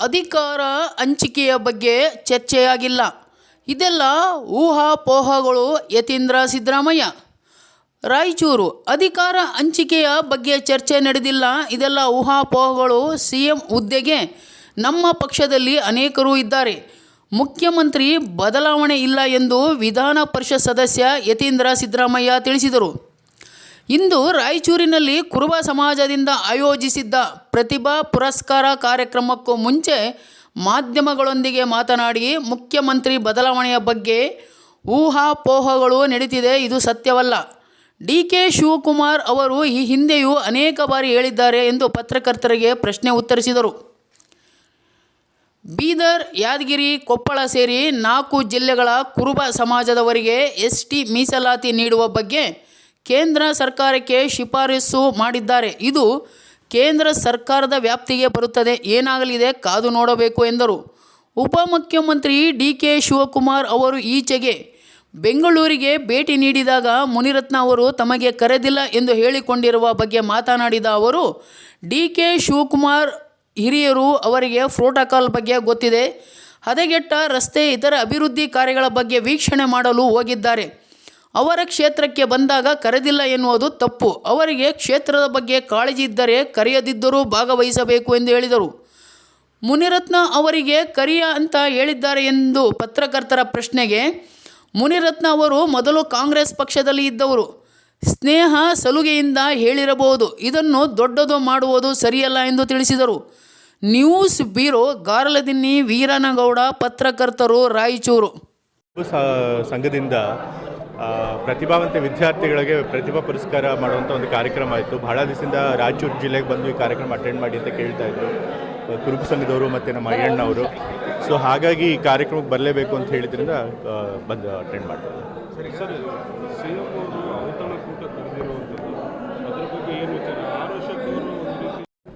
ಅಧಿಕಾರ ಹಂಚಿಕೆಯ ಬಗ್ಗೆ ಚರ್ಚೆಯಾಗಿಲ್ಲ. ಇದೆಲ್ಲ ಊಹಾಪೋಹಗಳು, ಯತೀಂದ್ರ ಸಿದ್ದರಾಮಯ್ಯ. ರಾಯಚೂರು, ಅಧಿಕಾರ ಹಂಚಿಕೆಯ ಬಗ್ಗೆ ಚರ್ಚೆ ನಡೆದಿಲ್ಲ. ಇದೆಲ್ಲ ಊಹಾಪೋಹಗಳು. ಸಿ ಎಂ ಹುದ್ದೆಗೆ ನಮ್ಮ ಪಕ್ಷದಲ್ಲಿ ಅನೇಕರು ಇದ್ದಾರೆ. ಮುಖ್ಯಮಂತ್ರಿ ಬದಲಾವಣೆ ಇಲ್ಲ ಎಂದು ವಿಧಾನ ಪರಿಷತ್ ಸದಸ್ಯ ಯತೀಂದ್ರ ಸಿದ್ದರಾಮಯ್ಯ ತಿಳಿಸಿದರು. ಇಂದು ರಾಯಚೂರಿನಲ್ಲಿ ಕುರುಬ ಸಮಾಜದಿಂದ ಆಯೋಜಿಸಿದ್ದ ಪ್ರತಿಭಾ ಪುರಸ್ಕಾರ ಕಾರ್ಯಕ್ರಮಕ್ಕೂ ಮುಂಚೆ ಮಾಧ್ಯಮಗಳೊಂದಿಗೆ ಮಾತನಾಡಿ, ಮುಖ್ಯಮಂತ್ರಿ ಬದಲಾವಣೆಯ ಬಗ್ಗೆ ಊಹಾಪೋಹಗಳು ನಡೀತಿದೆ. ಇದು ಸತ್ಯವಲ್ಲ. ಡಿ. ಕೆ. ಶಿವಕುಮಾರ್ ಅವರು ಈ ಹಿಂದೆಯೂ ಅನೇಕ ಬಾರಿ ಹೇಳಿದ್ದಾರೆ ಎಂದು ಪತ್ರಕರ್ತರಿಗೆ ಪ್ರಶ್ನೆ ಉತ್ತರಿಸಿದರು. ಬೀದರ್, ಯಾದಗಿರಿ, ಕೊಪ್ಪಳ ಸೇರಿ ನಾಲ್ಕು ಜಿಲ್ಲೆಗಳ ಕುರುಬ ಸಮಾಜದವರಿಗೆ ಎಸ್ ಟಿ ಮೀಸಲಾತಿ ನೀಡುವ ಬಗ್ಗೆ ಕೇಂದ್ರ ಸರ್ಕಾರಕ್ಕೆ ಶಿಫಾರಸು ಮಾಡಿದ್ದಾರೆ. ಇದು ಕೇಂದ್ರ ಸರ್ಕಾರದ ವ್ಯಾಪ್ತಿಗೆ ಬರುತ್ತದೆ. ಏನಾಗಲಿದೆ? ಕಾದು ನೋಡಬೇಕು ಎಂದರು. ಉಪಮುಖ್ಯಮಂತ್ರಿ ಡಿ ಕೆ ಶಿವಕುಮಾರ್ ಅವರು ಈಚೆಗೆ ಬೆಂಗಳೂರಿಗೆ ಭೇಟಿ ನೀಡಿದಾಗ ಮುನಿರತ್ನ ಅವರು ತಮಗೆ ಕರೆದಿಲ್ಲ ಎಂದು ಹೇಳಿಕೊಂಡಿರುವ ಬಗ್ಗೆ ಮಾತನಾಡಿದ ಅವರು ಡಿ ಕೆ ಶಿವಕುಮಾರ್ ಹಿರಿಯರು ಅವರಿಗೆ ಪ್ರೋಟೋಕಾಲ್ ಬಗ್ಗೆ ಗೊತ್ತಿದೆ. ಹದಗೆಟ್ಟ ರಸ್ತೆ, ಇತರ ಅಭಿವೃದ್ಧಿ ಕಾರ್ಯಗಳ ಬಗ್ಗೆ ವೀಕ್ಷಣೆ ಮಾಡಲು ಹೋಗಿದ್ದಾರೆ. ಅವರ ಕ್ಷೇತ್ರಕ್ಕೆ ಬಂದಾಗ ಕರೆದಿಲ್ಲ ಎನ್ನುವುದು ತಪ್ಪು. ಅವರಿಗೆ ಕ್ಷೇತ್ರದ ಬಗ್ಗೆ ಕಾಳಜಿ ಇದ್ದರೆ ಕರೆಯದಿದ್ದರೂ ಭಾಗವಹಿಸಬೇಕು ಎಂದು ಹೇಳಿದರು. ಮುನಿರತ್ನ ಅವರಿಗೆ ಕರಿಯ ಅಂತ ಹೇಳಿದ್ದಾರೆ ಎಂದು ಪತ್ರಕರ್ತರ ಪ್ರಶ್ನೆಗೆ ಮುನಿರತ್ನ ಅವರು ಮೊದಲು ಕಾಂಗ್ರೆಸ್ ಪಕ್ಷದಲ್ಲಿ ಇದ್ದವರು. ಸ್ನೇಹ ಸಲುಗೆಯಿಂದ ಹೇಳಿರಬಹುದು. ಇದನ್ನು ದೊಡ್ಡದು ಮಾಡುವುದು ಸರಿಯಲ್ಲ ಎಂದು ತಿಳಿಸಿದರು. ನ್ಯೂಸ್ ಬ್ಯೂರೋ ಗಾರಲದಿನ್ನಿ ವೀರನಗೌಡ, ಪತ್ರಕರ್ತರು ರಾಯಚೂರು. ಸಂಘದಿಂದ ಪ್ರತಿಭಾವಂತ ವಿದ್ಯಾರ್ಥಿಗಳಿಗೆ ಪ್ರತಿಭಾ ಪುರಸ್ಕಾರ ಮಾಡುವಂಥ ಒಂದು ಕಾರ್ಯಕ್ರಮ ಆಯಿತು. ಬಹಳ ದಿವಸದಿಂದ ರಾಯಚೂರು ಜಿಲ್ಲೆಗೆ ಬಂದು ಈ ಕಾರ್ಯಕ್ರಮ ಅಟೆಂಡ್ ಮಾಡಿ ಅಂತ ಕೇಳ್ತಾ ಇದ್ರು. ಆ, ಕುರುಬ ಸಂಘದವರು ಮತ್ತು ನಮ್ಮ ಅಯ್ಯಣ್ಣವರು ಸೊ ಹಾಗಾಗಿ ಈ ಕಾರ್ಯಕ್ರಮಕ್ಕೆ ಬರಲೇಬೇಕು ಅಂತ ಹೇಳಿದ್ರಿಂದ ಬಂದು ಅಟೆಂಡ್ ಮಾಡ್ತಾರೆ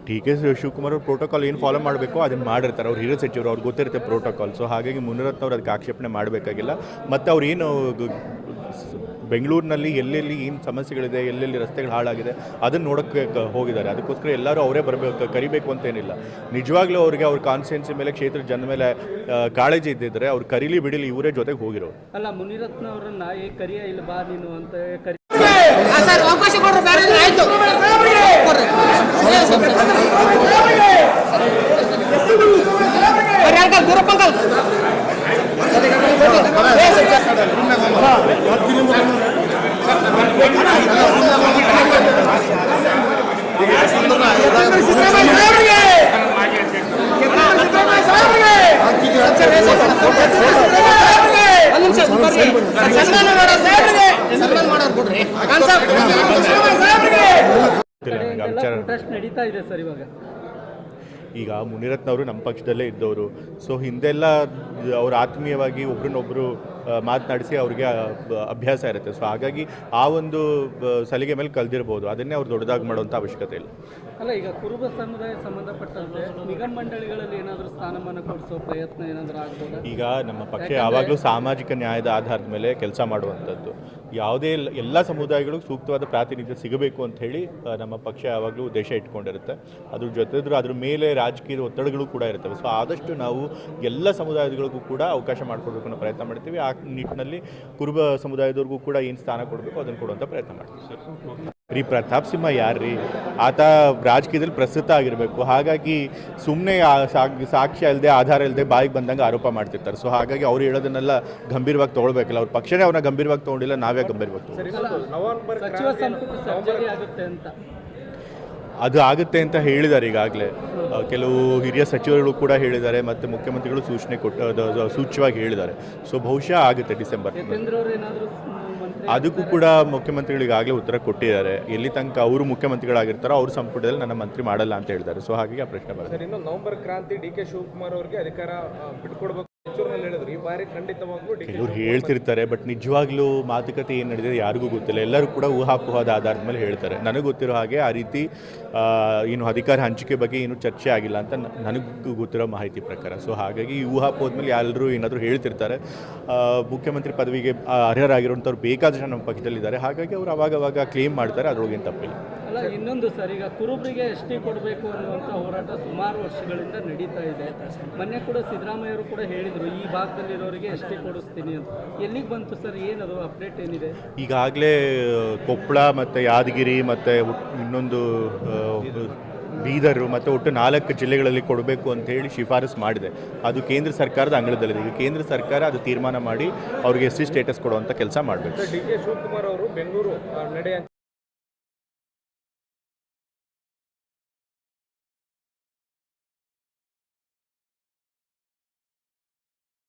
ಒಂದು ಕೆ ಶಿವಕುಮಾರ್ ಅವ್ರು ಪ್ರೋಟೋಕಾಲ್ ಏನು ಫಾಲೋ ಮಾಡಬೇಕು ಅದನ್ನು ಮಾಡಿರ್ತಾರೆ. ಅವ್ರು ಹಿರಿಯ ಸಚಿವರು ಅವ್ರಿಗೆ ಗೊತ್ತಿರುತ್ತೆ ಪ್ರೋಟೋಕಾಲ್ ಸೊ ಹಾಗಾಗಿ ಮುನಿರತ್ನ ಅವ್ರು ಅದಕ್ಕೆ ಆಕ್ಷೇಪಣೆ ಮಾಡಬೇಕಾಗಿಲ್ಲ. ಮತ್ತು ಅವ್ರು ಏನು ಬೆಂಗಳೂರಿನಲ್ಲಿ ಎಲ್ಲೆಲ್ಲಿ ಏನು ಸಮಸ್ಯೆಗಳಿದೆ ಎಲ್ಲೆಲ್ಲಿ ರಸ್ತೆಗಳು ಹಾಳಾಗಿದೆ ಅದನ್ನು ನೋಡೋಕ್ಕೆ ಹೋಗಿದ್ದಾರೆ. ಅದಕ್ಕೋಸ್ಕರ ಎಲ್ಲರೂ ಅವರೇ ಬರಬೇಕು ಕರಿಬೇಕು ಅಂತ ಏನಿಲ್ಲ ನಿಜವಾಗ್ಲೂ ಅವ್ರಿಗೆ ಅವ್ರ ಕಾನ್ಸ್ಟಿಟ್ಯೂನ್ಸಿ ಮೇಲೆ ಕ್ಷೇತ್ರದ ಜನ ಮೇಲೆ ಕಾಳಜಿ ಇದ್ದಿದ್ರೆ ಅವ್ರು ಕರೀಲಿ ಬಿಡಿಲಿ ಇವರೇ ಜೊತೆಗೆ ಹೋಗಿರೋರು. ಅಲ್ಲ ಮುನಿರತ್ನ ಅವರನ್ನ ಏ ಕರಿಯ ಇಲ್ಲ ಬಾ ನೀನು ಅಂತ ಕರಿ ಸರ್ ಅವಕಾಶ ನಡೀತಾ ಇದೆ ಸರ್ ಇವಾಗ. ಈಗ ಮುನಿರತ್ನ ಅವರು ನಮ್ಮ ಪಕ್ಷದಲ್ಲೇ ಇದ್ದವರು. ಸೊ ಹಿಂದೆಲ್ಲ ಅವರು ಆತ್ಮೀಯವಾಗಿ ಒಬ್ರನ್ನೊಬ್ಬರು ಮಾತನಾಡಿಸಿ ಅವ್ರಿಗೆ ಅಭ್ಯಾಸ ಇರುತ್ತೆ. ಸೊ ಹಾಗಾಗಿ ಆ ಒಂದು ಸಲಿಗೆ ಮೇಲೆ ಕಲ್ದಿರ್ಬೋದು. ಅದನ್ನೇ ಅವ್ರು ದೊಡ್ಡದಾಗಿ ಮಾಡುವಂಥ ಅವಶ್ಯಕತೆ ಇಲ್ಲ. ಅಲ್ಲ ಈಗ ಕುರುಬ ಸಮುದಾಯ ಸಂಬಂಧಪಟ್ಟಂತೆ ನಿಗಮ ಮಂಡಳಿಗಳಲ್ಲಿ ಏನಾದರೂ ಸ್ಥಾನಮಾನ ಕೊಡಿಸೋ ಪ್ರಯತ್ನ ಏನಾದರೂ ಆಗ್ಬೋದು? ಈಗ ನಮ್ಮ ಪಕ್ಷ ಯಾವಾಗಲೂ ಸಾಮಾಜಿಕ ನ್ಯಾಯದ ಆಧಾರದ ಮೇಲೆ ಕೆಲಸ ಮಾಡುವಂಥದ್ದು. ಯಾವುದೇ ಎಲ್ಲ- ಸಮುದಾಯಗಳಿಗೂ ಸೂಕ್ತವಾದ ಪ್ರಾತಿನಿಧ್ಯ ಸಿಗಬೇಕು ಅಂತ ಹೇಳಿ ನಮ್ಮ ಪಕ್ಷ ಯಾವಾಗಲೂ ಉದ್ದೇಶ ಇಟ್ಕೊಂಡಿರುತ್ತೆ. ಅದ್ರ ಜೊತೆದ್ರು ಅದ್ರ ಮೇಲೆ ರಾಜಕೀಯದ ಒತ್ತಡಗಳು ಕೂಡ ಇರ್ತವೆ ಸೊ ಆದಷ್ಟು ನಾವು ಎಲ್ಲ ಸಮುದಾಯಗಳಿಗೂ ಕೂಡ ಅವಕಾಶ ಮಾಡಿಕೊಡ್ಬೇಕು ಅನ್ನೋ ಪ್ರಯತ್ನ ಮಾಡ್ತೀವಿ. ಆ ನಿಟ್ಟಿನಲ್ಲಿ ಕುರುಬ ಸಮುದಾಯದವ್ರಿಗೂ ಕೂಡ ಏನು ಸ್ಥಾನ ಕೊಡಬೇಕು ಅದನ್ನು ಕೊಡುವಂಥ ಪ್ರಯತ್ನ ಮಾಡ್ತೀವಿ. ರೀ ಪ್ರತಾಪ್ ಸಿಂಹ ಯಾರ್ರೀ ಆತ ರಾಜಕೀಯದಲ್ಲಿ ಪ್ರಸ್ತುತ ಆಗಿರಬೇಕು. ಹಾಗಾಗಿ ಸುಮ್ಮನೆ ಸಾಕ್ಷ್ಯ ಇಲ್ಲದೆ ಆಧಾರ ಇಲ್ಲದೆ ಬಾಯಿಗೆ ಬಂದಂಗೆ ಆರೋಪ ಮಾಡ್ತಿರ್ತಾರೆ. ಸೊ ಹಾಗಾಗಿ ಅವ್ರು ಹೇಳೋದನ್ನೆಲ್ಲ ಗಂಭೀರವಾಗಿ ತೊಗೊಳ್ಬೇಕಲ್ಲ. ಅವ್ರ ಪಕ್ಷನೇ ಅವ್ರನ್ನ ಗಂಭೀರವಾಗಿ ತೊಗೊಂಡಿಲ್ಲ ನಾವೇ ಗಂಭೀರವಾಗಿ ತೊಗೊಂಡು ನವೆಂಬರ್ ಸಚಿವ ಸಂಪುಟ ಸರ್ಜರಿ ಆಗುತ್ತೆ ಅಂತ. ಅದು ಆಗುತ್ತೆ ಅಂತ ಹೇಳಿದ್ದಾರೆ ಈಗಾಗಲೇ. ಕೆಲವು ಹಿರಿಯ ಸಚಿವರುಗಳು ಕೂಡ ಹೇಳಿದ್ದಾರೆ ಮತ್ತು ಮುಖ್ಯಮಂತ್ರಿಗಳು ಸೂಚನೆ ಕೊಟ್ಟು ಸೂಚ್ಯವಾಗಿ ಹೇಳಿದ್ದಾರೆ. ಸೊ ಬಹುಶಃ ಆಗುತ್ತೆ ಡಿಸೆಂಬರ್. ಅದಕ್ಕೂ ಕೂಡ ಮುಖ್ಯಮಂತ್ರಿಗಳು ಈಗಾಗಲೇ ಉತ್ತರ ಕೊಟ್ಟಿದ್ದಾರೆ. ಎಲ್ಲಿ ತನಕ ಅವರು ಮುಖ್ಯಮಂತ್ರಿಗಳಾಗಿರ್ತಾರೋ ಅವ್ರ ಸಂಪುಟದಲ್ಲಿ ನನ್ನ ಮಂತ್ರಿ ಮಾಡಲ್ಲ ಅಂತ ಹೇಳಿದ್ದಾರೆ. ಸೊ ಹಾಗಾಗಿ ಆ ಪ್ರಶ್ನೆ ಬರುತ್ತೆ ಇನ್ನು ನವೆಂಬರ್ ಕ್ರಾಂತಿ ಡಿ ಕೆ ಶಿವಕುಮಾರ್ ಅವರಿಗೆ ಅಧಿಕಾರ ಬಿಟ್ಕೊಡ್ಬೇಕು ರಾಯಚೂರಿನಲ್ಲಿ ಹೇಳಿದ್ರು. ಈ ಬಾರಿ ಖಂಡಿತವಾಗ್ಲೂ ಡಿ ಕೆ ಕೆಲವ್ರು ಹೇಳ್ತಿರ್ತಾರೆ ಬಟ್ ನಿಜವಾಗ್ಲೂ ಮಾತುಕತೆ ಏನು ನಡೆದಿದೆ ಯಾರಿಗೂ ಗೊತ್ತಿಲ್ಲ. ಎಲ್ಲರೂ ಕೂಡ ಊಹಾಪೋಹದ ಆಧಾರದ ಮೇಲೆ ಹೇಳ್ತಾರೆ. ನನಗೆ ಗೊತ್ತಿರೋ ಹಾಗೆ ಆ ರೀತಿ ಏನು ಅಧಿಕಾರ ಹಂಚಿಕೆ ಬಗ್ಗೆ ಏನು ಚರ್ಚೆ ಆಗಿಲ್ಲ ಅಂತ ನನಗೂ ಗೊತ್ತಿರೋ ಮಾಹಿತಿ ಪ್ರಕಾರ. ಸೊ ಹಾಗಾಗಿ ಈ ಊಹಾಪೋಹದ ಮೇಲೆ ಎಲ್ಲರೂ ಏನಾದರೂ ಹೇಳ್ತಿರ್ತಾರೆ ಮುಖ್ಯಮಂತ್ರಿ ಪದವಿಗೆ ಆ, ಅರ್ಹರಾಗಿರುವಂಥವ್ರು ಬೇಕಾದಷ್ಟು ನಮ್ಮ ಪಕ್ಷದಲ್ಲಿದ್ದಾರೆ. ಹಾಗಾಗಿ ಅವರು ಅವಾಗವಾಗ ಅವಾಗ ಕ್ಲೇಮ್ ಮಾಡ್ತಾರೆ ಅದ್ರೊಳಗೇನು ತಪ್ಪಿಲ್ಲ. ಅಲ್ಲ ಇನ್ನೊಂದು ಸರ್ ಈಗ ಕುರುಬರಿಗೆ ಎಸ್ ಟಿ ಕೊಡಬೇಕು ಅನ್ನುವಂಥ ಹೋರಾಟ ಸುಮಾರು ವರ್ಷಗಳಿಂದ ನಡೀತಾ ಇದೆ. ಮೊನ್ನೆ ಕೂಡ ಸಿದ್ದರಾಮಯ್ಯವರು ಕೂಡ ಹೇಳಿದರು ಈ ಭಾಗದಲ್ಲಿರೋರಿಗೆ ಎಸ್ ಟಿ ಕೊಡಿಸ್ತೀನಿ ಅಂತ. ಎಲ್ಲಿಗೆ ಬಂತು ಸರ್ ಏನದು ಅಪ್ಡೇಟ್ ಏನಿದೆ? ಈಗಾಗಲೇ ಕೊಪ್ಪಳ ಮತ್ತು ಯಾದಗಿರಿ ಮತ್ತು ಇನ್ನೊಂದು ಬೀದರು ಮತ್ತು ಒಟ್ಟು ನಾಲ್ಕು ಜಿಲ್ಲೆಗಳಲ್ಲಿ ಕೊಡಬೇಕು ಅಂತ ಹೇಳಿ ಶಿಫಾರಸು ಮಾಡಿದೆ. ಅದು ಕೇಂದ್ರ ಸರ್ಕಾರದ ಅಂಗಳದಲ್ಲಿದೆ. ಈಗ ಕೇಂದ್ರ ಸರ್ಕಾರ ಅದು ತೀರ್ಮಾನ ಮಾಡಿ ಅವ್ರಿಗೆ ಎಸ್ ಸಿ ಸ್ಟೇಟಸ್ ಕೊಡುವಂಥ ಕೆಲಸ ಮಾಡಬೇಕು. ಡಿ ಕೆ ಶಿವಕುಮಾರ್ ಅವರು ಬೆಂಗಳೂರು ನಡೆ